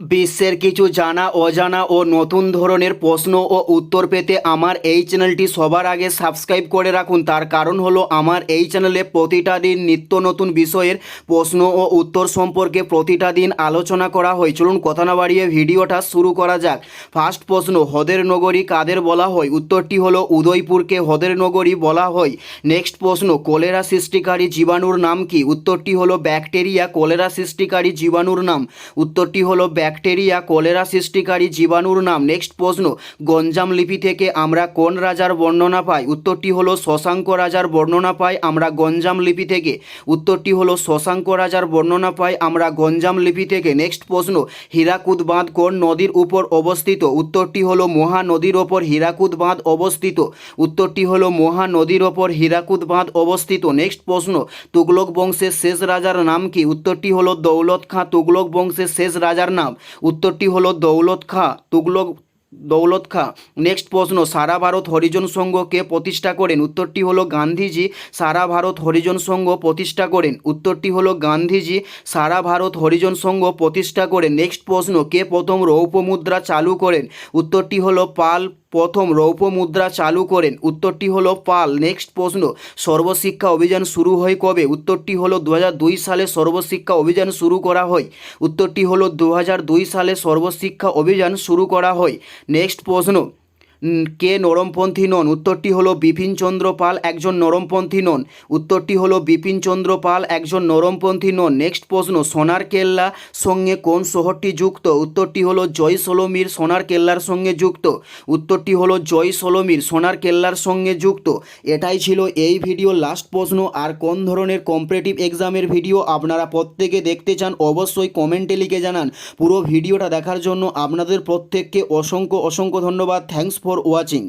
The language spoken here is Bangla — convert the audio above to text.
বিশ্বের কিছু জানা, অজানা ও নতুন ধরনের প্রশ্ন ও উত্তর পেতে আমার এই চ্যানেলটি সবার আগে সাবস্ক্রাইব করে রাখুন। তার কারণ হলো আমার এই চ্যানেলে প্রতিটা দিন নিত্য নতুন বিষয়ের প্রশ্ন ও উত্তর সম্পর্কে প্রতিটা দিন আলোচনা করা হয়। চলুন কথা না বাড়িয়ে ভিডিওটা শুরু করা যাক। ফার্স্ট প্রশ্ন, হদের নগরী কাদের বলা হয়? উত্তরটি হলো উদয়পুরকে হদের নগরী বলা হয়। নেক্সট প্রশ্ন, কলেরা সৃষ্টিকারী জীবাণুর নাম কি? উত্তরটি হলো ব্যাকটেরিয়া কলেরা সৃষ্টিকারী জীবাণুর নাম। উত্তরটি হলো ব্যাকটেরিয়া, কলেরা সৃষ্টিকারী জীবাণুর নাম। নেক্সট প্রশ্ন, গঞ্জাম লিপি থেকে আমরা কোন রাজার বর্ণনা পাই? উত্তরটি হলো, শশাঙ্ক রাজার বর্ণনা পাই আমরা গঞ্জাম লিপি থেকে। উত্তরটি হলো, শশাঙ্ক রাজার বর্ণনা পাই আমরা গঞ্জাম লিপি থেকে। নেক্সট প্রশ্ন, হীরাকুদ বাঁধ কোন নদীর উপর অবস্থিত? উত্তরটি হলো, মহানদীর ওপর হীরাকুদ বাঁধ অবস্থিত। উত্তরটি হলো, মহানদীর ওপর হীরাকুদ বাঁধ অবস্থিত। নেক্সট প্রশ্ন, তুগলক বংশের শেষ রাজার নাম কি? উত্তরটি হলো, দৌলত খাঁ তুগলক বংশের শেষ রাজার নাম। উত্তরটি হলো দৌলত খাঁ, তুগলক, দৌলত খাঁ। নেক্সট প্রশ্ন, সারা ভারত হরিজন সংঘ কে প্রতিষ্ঠা করেন? উত্তরটি হলো গান্ধীজি, সারা ভারত হরিজন সংঘ প্রতিষ্ঠা করেন। উত্তরটি হলো গান্ধীজি, সারা ভারত হরিজন সংঘ প্রতিষ্ঠা করেন। নেক্সট প্রশ্ন, কে প্রথম রৌপ্য মুদ্রা চালু করেন? উত্তরটি হলো পাল প্রথম রৌপ্য মুদ্রা চালু করেন। উত্তরটি হলো পাল। নেক্সট প্রশ্ন, সর্বশিক্ষা অভিযান শুরু হয় কবে? উত্তরটি হলো দু হাজার দুই সালে সর্বশিক্ষা অভিযান শুরু করা হয়। উত্তরটি হলো দু হাজার দুই সালে সর্বশিক্ষা অভিযান শুরু করা হয়। নেক্সট প্রশ্ন কে নরমপন্থী নন? উত্তরটি হলো বিপিনচন্দ্র পাল, একজন নরমপন্থী নন। উত্তরটি হলো বিপিনচন্দ্র পাল, একজন নরমপন্থী নন। নেক্সট প্রশ্ন, সোনার কেল্লা সঙ্গে কোন শহরটি যুক্ত? উত্তরটি হলো জয়সলমীর সোনার কেল্লার সঙ্গে যুক্ত। উত্তরটি হলো জয়সলমীর সোনার কেল্লার সঙ্গে যুক্ত। এটাই ছিল এই ভিডিও। লাস্ট প্রশ্ন, আর কোন ধরনের কম্পিটিটিভ এক্সামের ভিডিও আপনারা প্রত্যেকে দেখতে চান, অবশ্যই কমেন্টে লিখে জানান। পুরো ভিডিওটা দেখার জন্য আপনাদের প্রত্যেককে অসংখ্য অসংখ্য ধন্যবাদ। Thanks for watching